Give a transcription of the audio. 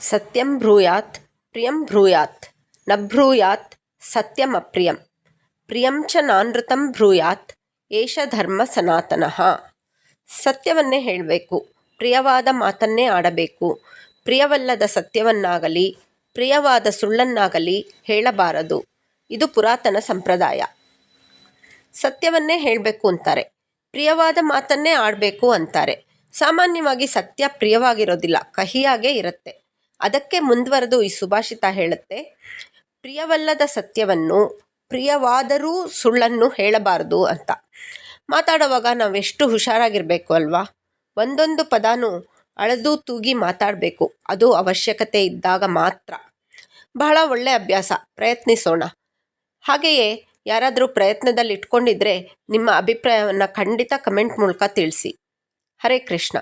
ಸತ್ಯಂ ಬ್ರೂಯಾತ್, ಪ್ರಿಯಂ ಬ್ರೂಯಾತ್, ನ ಬ್ರೂಯಾತ್, ಸತ್ಯಂ ಅಪ್ರಿಯಂ. ಪ್ರಿಯಂ ಚ ನಾನೃತಂ ಬ್ರೂಯಾತ್, ಏಷ ಧರ್ಮ ಸನಾತನಃ. ಸತ್ಯವನ್ನೇ ಹೇಳಬೇಕು, ಪ್ರಿಯವಾದ ಮಾತನ್ನೇ ಆಡಬೇಕು. ಪ್ರಿಯವಲ್ಲದ ಸತ್ಯವನ್ನಾಗಲಿ, ಪ್ರಿಯವಾದ ಸುಳ್ಳನ್ನಾಗಲಿ ಹೇಳಬಾರದು. ಇದು ಪುರಾತನ ಸಂಪ್ರದಾಯ. ಸತ್ಯವನ್ನೇ ಹೇಳಬೇಕು ಅಂತಾರೆ. ಪ್ರಿಯವಾದ ಮಾತನ್ನೇ ಆಡಬೇಕು ಅಂತಾರೆ. ಸಾಮಾನ್ಯವಾಗಿ ಸತ್ಯ ಪ್ರಿಯವಾಗಿರೋದಿಲ್ಲ, ಕಹಿಯಾಗೇ ಇರುತ್ತೆ. ಅದಕ್ಕೆ ಮುಂದುವರೆದು ಈ ಸುಭಾಷಿತ ಹೇಳುತ್ತೆ, ಪ್ರಿಯವಲ್ಲದ ಸತ್ಯವನ್ನು, ಪ್ರಿಯವಾದರೂ ಸುಳ್ಳನ್ನು ಹೇಳಬಾರದು ಅಂತ. ಮಾತಾಡುವಾಗ ನಾವೆಷ್ಟು ಹುಷಾರಾಗಿರಬೇಕು ಅಲ್ವಾ? ಒಂದೊಂದು ಪದಾನು ಅಳೆದು ತೂಗಿ ಮಾತಾಡಬೇಕು, ಅದು ಅವಶ್ಯಕತೆ ಇದ್ದಾಗ ಮಾತ್ರ. ಬಹಳ ಒಳ್ಳೆಯ ಅಭ್ಯಾಸ, ಪ್ರಯತ್ನಿಸೋಣ. ಹಾಗೆಯೇ ಯಾರಾದರೂ ಪ್ರಯತ್ನದಲ್ಲಿ ಇಟ್ಕೊಂಡಿದ್ರೆ ನಿಮ್ಮ ಅಭಿಪ್ರಾಯವನ್ನು ಖಂಡಿತ ಕಮೆಂಟ್ ಮೂಲಕ ತಿಳಿಸಿ. ಹರೇ ಕೃಷ್ಣ.